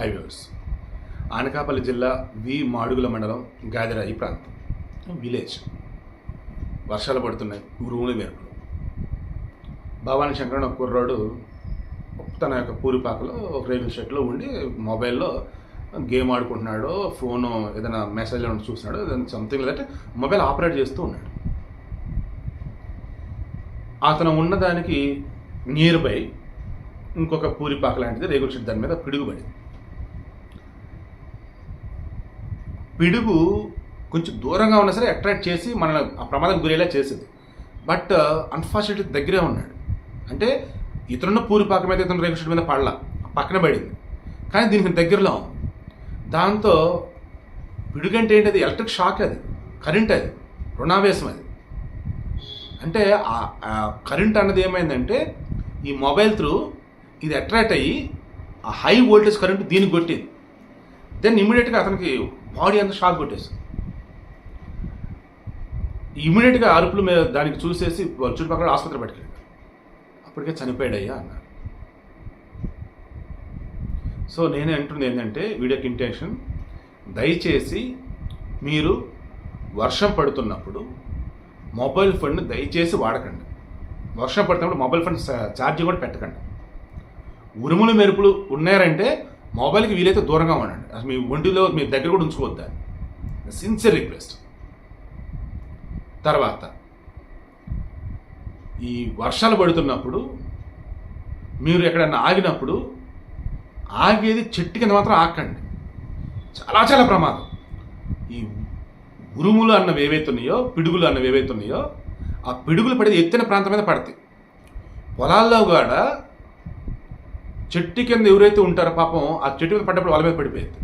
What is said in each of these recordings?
Highways. Anakapalli జిల్లా వి మాడుగుల మండలం గాదిరాయి ప్రాంతం. విలేజ్. వర్షాలు పడుతున్నాయి ఉరువులు మెరుపులు. భవానీ శంకర్ ఒక కుర్రాడు తన యొక్క పూరిపాకలో ఒక రేడియో షెడ్లో ఉండి మొబైల్లో గేమ్ ఆడుకుంటున్నాడు ఫోన్ ఏదైనా మెసేజ్ చూస్తున్నాడు ఏదైనా సంథింగ్ లేదంటే మొబైల్ ఆపరేట్ చేస్తూ ఉన్నాడు. అతను ఉన్నదానికి నియర్ బై ఇంకొక పూరిపాక లాంటిది రేగుల షెడ్ దాని మీద పిడుగుబడింది పడింది పిడుగు కొంచెం దూరంగా ఉన్నా సరే అట్రాక్ట్ చేసి మన ఆ ప్రమాదం గురేలా చేసింది. బట్ uh, అన్ఫార్చునేట్లీ దగ్గరే ఉన్నాడు. అంటే ఇతరున్న పూరిపాక మీద ఇతను రేగుల మీద పడలా. పక్కన పడింది. కానీ దీనికి దగ్గరలో దాంతో పిడుగంటే ఏంటి అది? ఎలక్ట్రిక్ షాక్ అది. కరెంట్ అది. రుణావేశం అది. అంటే ఆ కరెంట్ అన్నది ఏమైందంటే ఈ మొబైల్ త్రూ ఇది అట్రాక్ట్ అయ్యి ఆ హై వోల్టేజ్ కరెంట్ దీనికి కొట్టింది. దెన్ ఇమీడియట్గా అతనికి బాడీ అంతా షాక్ కొట్టేసింది. ఇమీడియట్గా అరుపులు మీద దానికి చూసేసి చుట్టుపక్కల ఆసుపత్రి పట్టుకెళ్ళాడు అప్పటికే చనిపోయాడయ్యా అన్నారు సో నేనే అంటుంది ఏంటంటే వీడియోకి ఇంటెన్షన్ దయచేసి మీరు వర్షం పడుతున్నప్పుడు మొబైల్ ఫోన్ దయచేసి వాడకండి. వర్షం పడుతున్నప్పుడు మొబైల్ ఫోన్ ఛార్జింగ్ కూడా పెట్టకండి. ఉరుములు మెరుపులు ఉన్నారంటే మొబైల్కి వీలైతే దూరంగా ఉండండి. అసలు మీ ఒంటిలో మీ దగ్గర కూడా ఉంచుకోవద్దా? సిన్సియర్ రిక్వెస్ట్ తర్వాత ఈ వర్షాలు పడుతున్నప్పుడు మీరు ఎక్కడైనా ఆగినప్పుడు ఆగేది చెట్టు కింద మాత్రం ఆకండి చాలా చాలా ప్రమాదం. ఈ ఉరుములు అన్నవి ఏవైతున్నాయో పిడుగులు అన్నవి ఏవైతున్నాయో ఆ పిడుగులు పడేది ఎత్తిన ప్రాంతం మీద పడతాయి. పొలాల్లో కూడా చెట్టు కింద ఎవరైతే ఉంటారో పాపం ఆ చెట్టు మీద పడ్డప్పుడు వాళ్ళ మీద పడిపోయింది.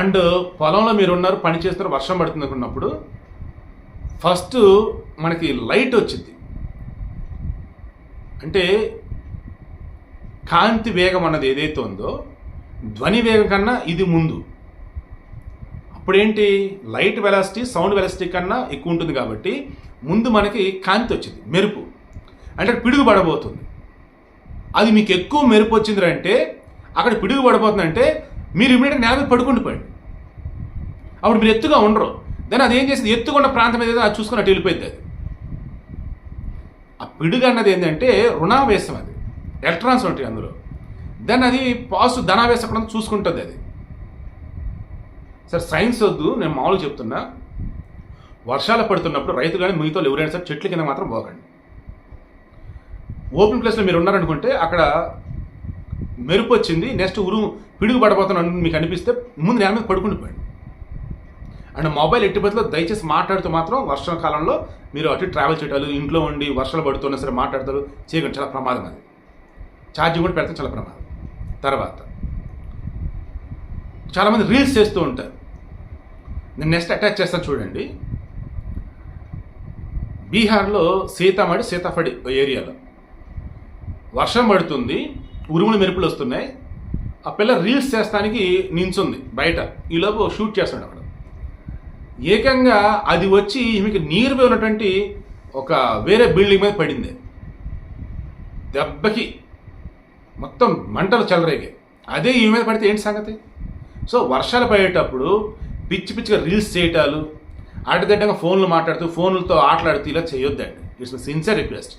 అండ్ పొలంలో మీరు ఉన్నారు పని చేస్తున్నారు వర్షం పడుతుంది అనుకున్నప్పుడు ఫస్ట్ మనకి లైట్ వచ్చింది. అంటే కాంతి వేగం అన్నది ఏదైతే ఉందో ధ్వని వేగం కన్నా ఇది ముందు. అప్పుడేంటి? లైట్ వెలాసిటీ సౌండ్ వెలాసిటీ కన్నా ఎక్కువ ఉంటుంది కాబట్టి ముందు మనకి కాంతి వచ్చింది మెరుపు. అంటే పిడుగు పడబోతుంది. అది మీకు ఎక్కువ మెరుపు వచ్చింది అంటే అక్కడ పిడుగు పడిపోతుందంటే మీరు ఇమీడియట్ నేల మీద పడుకుంటూ పోయండి అప్పుడు మీరు ఎత్తుగా ఉండరు. దాన్ని అది ఏం చేసింది? ఎత్తుకున్న ప్రాంతం ఏదైతే అది చూసుకుని అటు వెళ్ళిపోయింది అది. ఆ పిడుగు అన్నది ఏంటంటే రుణావేశం అది. ఎలక్ట్రాన్స్ ఉంటాయి అందులో. దాన్ని అది పాజిటివ్ ధనావేశం కూడా చూసుకుంటుంది అది. సార్ సైన్స్ వద్దు నేను మామూలుగా చెప్తున్నా. వర్షాలు పడుతున్నప్పుడు రైతు కానీ మిగతా ఎవరైనా సరే చెట్ల కింద మాత్రం పోకండి. ఓపెన్ ప్లేస్లో మీరు ఉన్నారనుకుంటే అక్కడ మెరుపు వచ్చింది నెక్స్ట్ ఉరు పిడుగు పడబోతున్నాను మీకు అనిపిస్తే ముందు నేల మీద పడుకుని పోయండి. అండ్ మొబైల్ ఎట్టి బదులు దయచేసి మాట్లాడుతూ మాత్రం వర్షాకాలంలో మీరు అటు ట్రావెల్ చేయటాలు ఇంట్లో ఉండి వర్షాలు పడుతున్నా సరే మాట్లాడతారు చేయకండి చాలా ప్రమాదం అది. ఛార్జింగ్ కూడా పెడితే చాలా ప్రమాదం. తర్వాత చాలామంది రీల్స్ చేస్తూ ఉంటారు. నేను నెక్స్ట్ అటాచ్ చేస్తాను చూడండి. బీహార్లో సీతామడి సీతాఫడి ఏరియాలో వర్షం పడుతుంది ఉరుములు మెరుపులు వస్తున్నాయి ఆ పిల్ల రీల్స్ చేస్తానికి నించుంది బయట. ఈలోపు షూట్ చేస్తున్నాడు అక్కడ. ఏకంగా అది వచ్చి ఈమెకి నీరు ఉన్నటువంటి ఒక వేరే బిల్డింగ్ మీద పడింది. దెబ్బకి మొత్తం మంటలు చెలరేగాయి. అదే ఈ మీద పడితే ఏంటి సంగతి? సో వర్షాలు పడేటప్పుడు పిచ్చి పిచ్చిగా రీల్స్ చేయటాలు అడ్డదిడ్డంగా ఫోన్లు మాట్లాడుతూ ఫోన్లతో ఆటలాడుతూ ఇలా చేయొద్దండి. It's sincere request